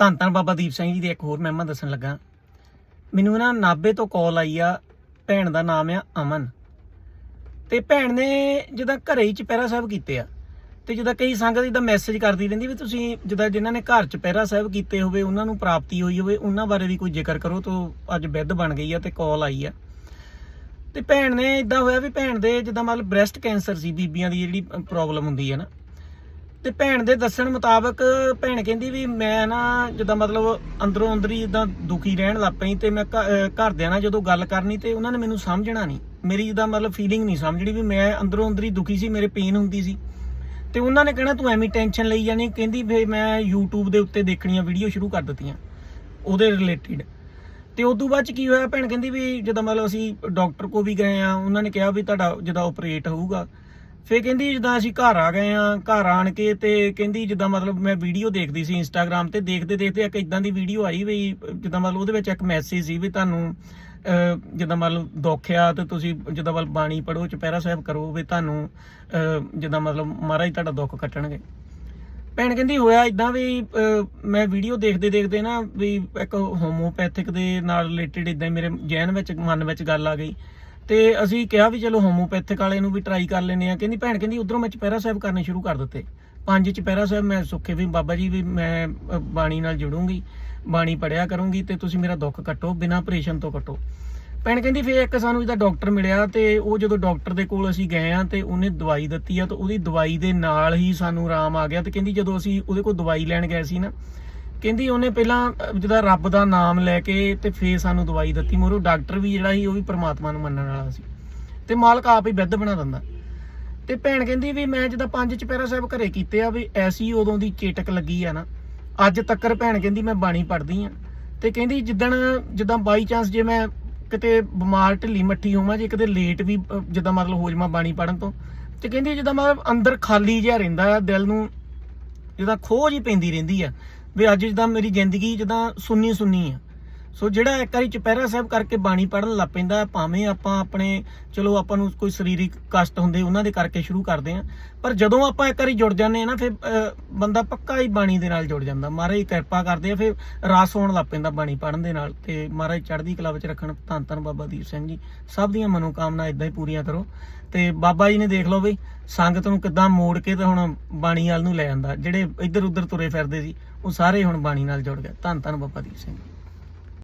ਧੰਨ ਧੰਨ ਬਾਬਾ ਦੀਪ ਸਿੰਘ ਜੀ ਦੀ ਇੱਕ ਹੋਰ ਮਹਿਮਾ ਦੱਸਣ ਲੱਗਾ। ਮੈਨੂੰ ਨਾ ਨਾਬੇ ਤੋਂ ਕਾਲ ਆਈ ਆ, ਭੈਣ ਦਾ ਨਾਮ ਆ ਅਮਨ। ਤੇ ਭੈਣ ਨੇ ਜਿੱਦਾਂ ਘਰੇ ਹੀ ਚਪਹਿਰਾ ਸਾਹਿਬ ਕੀਤੇ ਆ, ਤੇ ਜਿੱਦਾਂ ਕਈ ਸੰਗਤ ਜਿੱਦਾਂ ਮੈਸੇਜ ਕਰਦੀ ਰਹਿੰਦੀ ਵੀ ਤੁਸੀਂ ਜਿੱਦਾਂ ਜਿਨ੍ਹਾਂ ਨੇ ਘਰ ਚਪਹਿਰਾ ਸਾਹਿਬ ਕੀਤੇ ਹੋਵੇ, ਉਹਨਾਂ ਨੂੰ ਪ੍ਰਾਪਤੀ ਹੋਈ ਹੋਵੇ, ਉਹਨਾਂ ਬਾਰੇ ਵੀ ਕੋਈ ਜ਼ਿਕਰ ਕਰੋ, ਤੋਂ ਅੱਜ ਬਿੱਧ ਬਣ ਗਈ ਆ ਤੇ ਕਾਲ ਆਈ ਆ। ਤੇ ਭੈਣ ਨੇ ਇਦਾਂ ਹੋਇਆ ਵੀ ਭੈਣ ਦੇ ਜਿੱਦਾਂ ਮਤਲਬ ਬ੍ਰੈਸਟ ਕੈਂਸਰ ਸੀ ਬੀਬੀਆਂ ਦੀ ਜਿਹੜੀ ਪ੍ਰੋਬਲਮ ਹੁੰਦੀ ਹੈ ਨਾ ਤੇ ਭੈਣ ਦੇ ਦੱਸਣ ਮੁਤਾਬਕ ਭੈਣ ਕਹਿੰਦੀ ਵੀ ਮੈਂ ਨਾ ਜਿੱਦਾਂ ਮਤਲਬ ਅੰਦਰੋਂ ਅੰਦਰੀ ਜਿੱਦਾਂ ਦੁਖੀ ਰਹਿਣ ਲੱਗ ਪਈ ਤੇ ਮੈਂ ਘਰਦਿਆਂ ਨਾਲ ਜਦੋਂ ਗੱਲ ਕਰਨੀ ਤੇ ਉਹਨਾਂ ਨੇ ਮੈਨੂੰ ਸਮਝਣਾ ਨਹੀਂ। ਮੇਰੀ ਜਿੱਦਾਂ ਮਤਲਬ ਫੀਲਿੰਗ ਨਹੀਂ ਸਮਝਣੀ ਵੀ ਮੈਂ ਅੰਦਰੋਂ ਅੰਦਰੀ ਦੁਖੀ ਸੀ, ਮੇਰੇ ਪੇਨ ਹੁੰਦੀ ਸੀ। ਤੇ ਉਹਨਾਂ ਨੇ ਕਹਿਣਾ ਤੂੰ ਐਵੇਂ ਟੈਨਸ਼ਨ ਲਈ ਜਾਣੀ ਕਹਿੰਦੀ ਫੇ ਮੈਂ YouTube ਦੇ ਉੱਤੇ ਦੇਖਣੀਆਂ ਵੀਡੀਓ ਸ਼ੁਰੂ ਕਰ ਦਿੱਤੀਆਂ, ਉਹਦੇ ਰਿਲੇਟਡ ਤੇ ਉਸ ਤੋਂ ਬਾਅਦ ਚ ਕੀ ਹੋਇਆ, ਭੈਣ ਕਹਿੰਦੀ ਵੀ ਜਦੋਂ ਮਤਲਬ ਅਸੀਂ ਡਾਕਟਰ ਕੋ ਵੀ ਗਏ ਆ, ਉਹਨਾਂ ਨੇ ਕਿਹਾ ਵੀ ਤੁਹਾਡਾ ਜਦੋਂ ਆਪਰੇਟ ਹੋਊਗਾ। ਫੇ ਕਹਿੰਦੀ ਜਦੋਂ ਅਸੀਂ ਘਰ ਆ ਗਏ ਆ ਘਰ ਆਣ ਕੇ ਤੇ ਕਹਿੰਦੀ ਜਿੱਦਾਂ ਮਤਲਬ ਮੈਂ ਵੀਡੀਓ ਦੇਖਦੀ ਸੀ ਇੰਸਟਾਗ੍ਰam ਤੇ ਦੇਖਦੇ ਦੇਖਦੇ ਇੱਕ ਇਦਾਂ ਦੀ ਵੀਡੀਓ ਆਈ ਵੀ ਜਿੱਦਾਂ ਮਤਲਬ ਉਹਦੇ ਵਿੱਚ ਇੱਕ ਮੈਸੇਜ ਸੀ ਵੀ ਤੁਹਾਨੂੰ ਅਹ, ਜਿੱਦਾਂ ਮਤਲਬ ਦੁੱਖ ਆ ਤੇ ਤੁਸੀਂ ਜਿੱਦਾਂ ਮਤਲਬ ਬਾਣੀ ਪੜੋ ਚੁਪਹਿਰਾ ਸਾਹਿਬ ਕਰੋ ਵੀ ਤੁਹਾਨੂੰ ਅਹ, ਜਿੱਦਾਂ ਮਤਲਬ ਮਹਾਰਾਜ ਤੁਹਾਡਾ ਦੁੱਖ ਕੱਟਣਗੇ। ਭੈਣ ਕਹਿੰਦੀ ਹੋਇਆ ਇਦਾਂ ਵੀ ਮੈਂ ਵੀਡੀਓ ਦੇਖਦੇ ਦੇਖਦੇ ਨਾ ਵੀ ਇੱਕ ਹੋਮੋਪੈਥਿਕ ਦੇ ਨਾਲ ਰਿਲੇਟਡ ਇਦਾਂ ਮੇਰੇ ਜੈਨ ਵਿੱਚ ਮਨ ਵਿੱਚ ਗੱਲ ਆ ਗਈ। ਤੇ ਅਸੀਂ ਕਿਹਾ ਵੀ ਚਲੋ ਹੋਮੋਪੈਥਿਕ ਵਾਲੇ ਨੂੰ ਵੀ ਟਰਾਈ ਕਰ ਲੈਨੇ ਆ ਕਹਿੰਦੀ, ਭੈਣ, ਕਹਿੰਦੀ, ਉਧਰੋਂ ਮੈਂ ਚਪਹਿਰਾ ਸਾਹਿਬ ਕਰਨੇ ਸ਼ੁਰੂ ਕਰ ਦਿੱਤੇ। ਪੰਜ ਚਪਹਿਰਾ ਸਾਹਿਬ ਮੈਂ ਸੁੱਖੇ ਵੀ, ਬਾਬਾ ਜੀ ਵੀ ਮੈਂ ਬਾਣੀ ਨਾਲ ਜੁੜੂੰਗੀ, ਬਾਣੀ ਪੜਿਆ ਕਰੂੰਗੀ ਤੇ ਤੁਸੀਂ ਮੇਰਾ ਦੁੱਖ ਕੱਟੋ, ਬਿਨਾਂ ਆਪਰੇਸ਼ਨ ਤੋਂ ਕੱਟੋ। ਭੈਣ ਕਹਿੰਦੀ, ਫੇਰ ਇੱਕ ਸਾਨੂੰ ਜਿਹਦਾ ਡਾਕਟਰ ਮਿਲਿਆ ਤੇ ਉਹ ਜਦੋਂ ਡਾਕਟਰ ਦੇ ਕੋਲ ਅਸੀਂ ਗਏ ਆ ਤੇ ਉਹਨੇ ਦਵਾਈ ਦਿੱਤੀ ਆ ਤੇ ਉਹਦੀ ਦਵਾਈ ਦੇ ਨਾਲ ਹੀ ਸਾਨੂੰ ਆਰਾਮ ਆ ਗਿਆ ਤੇ ਕਹਿੰਦੀ ਜਦੋਂ ਅਸੀਂ ਉਹਦੇ ਕੋਲ ਦਵਾਈ ਲੈਣ ਗਏ ਸੀ ਨਾ ਕਹਿੰਦੀ ਉਹਨੇ ਪਹਿਲਾਂ ਅਹ, ਜਿਹਦਾ ਰੱਬ ਦਾ ਨਾਮ ਲੈ ਕੇ ਤੇ ਫੇਰ ਸਾਨੂੰ ਦਵਾਈ ਦਿੱਤੀ। ਮੋਰੋ ਡਾਕਟਰ ਵੀ ਜਿਹੜਾ ਸੀ ਉਹ ਵੀ ਪ੍ਰਮਾਤਮਾ ਨੂੰ ਮੰਨਣ ਵਾਲਾ ਸੀ। ਤੇ ਮਾਲਕ ਆਪ ਹੀ ਬਿੱਧ ਬਣਾ ਦਿੰਦਾ। ਤੇ ਭੈਣ ਕਹਿੰਦੀ ਵੀ ਮੈਂ ਜਿੱਦਾਂ ਪੰਜ ਚਪਹਿਰਾ ਸਾਹਿਬ ਘਰੇ ਕੀਤੇ ਆ ਵੀ ਐਸੀ ਉਦੋਂ ਦੀ ਚੇਟਕ ਲੱਗੀ ਆ ਨਾ। ਅੱਜ ਤੱਕਰ ਭੈਣ ਕਹਿੰਦੀ ਮੈਂ ਬਾਣੀ ਪੜ੍ਹਦੀ ਆ। ਤੇ ਕਹਿੰਦੀ ਜਿੱਦਣ ਜਿੱਦਾਂ ਬਾਈ ਚਾਂਸ ਜੇ ਮੈਂ ਕਿਤੇ ਬਿਮਾਰ ਢਿੱਲੀ ਮੱਠੀ ਹੋਵਾਂ ਜੇ ਕਿਤੇ ਲੇਟ ਵੀ ਜਿੱਦਾਂ ਮਤਲਬ ਹੋ ਜਾਵਾਂ ਬਾਣੀ ਪੜਨ ਤੋਂ। ਤੇ ਕਹਿੰਦੀ ਜਿੱਦਾਂ ਮਤਲਬ ਅੰਦਰ ਖਾਲੀ ਜਿਹਾ ਰਹਿੰਦਾ ਆ ਦਿਲ ਨੂੰ ਜਿੱਦਾਂ ਖੋਜ ਹੀ ਪੈਂਦੀ ਰਹਿੰਦੀ ਆ। ਵੀ ਅੱਜ ਜਿੱਦਾਂ ਮੇਰੀ ਜ਼ਿੰਦਗੀ ਜਿੱਦਾਂ ਸੁੰਨੀ ਸੁੰਨੀ ਆ। ਸੋ ਜਿਹੜਾ ਇੱਕ ਵਾਰੀ ਚੁਪਹਿਰਾ ਸਾਹਿਬ ਕਰਕੇ ਬਾਣੀ ਪੜਨ ਲੱਗ ਪੈਂਦਾ, ਭਾਵੇਂ ਆਪਾਂ ਆਪਣੇ, ਚਲੋ ਆਪਾਂ ਨੂੰ ਕੋਈ ਸਰੀਰਕ ਕਸ਼ਟ ਹੁੰਦੇ, ਉਹਨਾਂ ਦੇ ਕਰਕੇ ਸ਼ੁਰੂ ਕਰਦੇ ਆ ਪਰ ਜਦੋਂ ਆਪਾਂ ਇੱਕ ਵਾਰੀ ਜੁੜ ਜਾਂਦੇ ਆ ਨਾ, ਫਿਰ ਬੰਦਾ ਪੱਕਾ ਹੀ ਬਾਣੀ ਦੇ ਨਾਲ ਜੁੜ ਜਾਂਦਾ। ਮਹਾਰਾਜ ਕਿਰਪਾ ਕਰਦੇ ਆ, ਫਿਰ ਰਸ ਹੋਣ ਲੱਗ ਪੈਂਦਾ ਬਾਣੀ ਪੜਨ ਦੇ ਨਾਲ। ਤੇ ਮਹਾਰਾਜ ਚੜ੍ਹਦੀ ਕਲਾ ਵਿੱਚ ਰੱਖਣ, ਧੰਨ ਧੰਨ ਬਾਬਾ ਦੀਪ ਸਿੰਘ ਜੀ। ਸਭ ਦੀਆਂ ਮਨੋਕਾਮਨਾ ਇਦਾਂ ਹੀ ਪੂਰੀਆਂ ਕਰੋ। ਤੇ ਬਾਬਾ ਜੀ ਨੇ ਦੇਖ ਲਓ ਵੀ ਸੰਗਤ ਨੂੰ ਕਿੱਦਾਂ ਮੋੜ ਕੇ ਤੇ ਹੁਣ ਬਾਣੀ ਵਾਲ ਨੂੰ ਲੈ ਜਾਂਦਾ। ਜਿਹੜੇ ਇੱਧਰ ਉੱਧਰ ਤੁਰੇ ਫਿਰਦੇ ਸੀ, ਉਹ ਸਾਰੇ ਹੁਣ ਬਾਣੀ ਨਾਲ ਜੁੜ ਗਏ। ਧੰਨ ਧੰਨ ਬਾਬਾ ਦੀਪ ਸਿੰਘ ਜੀ।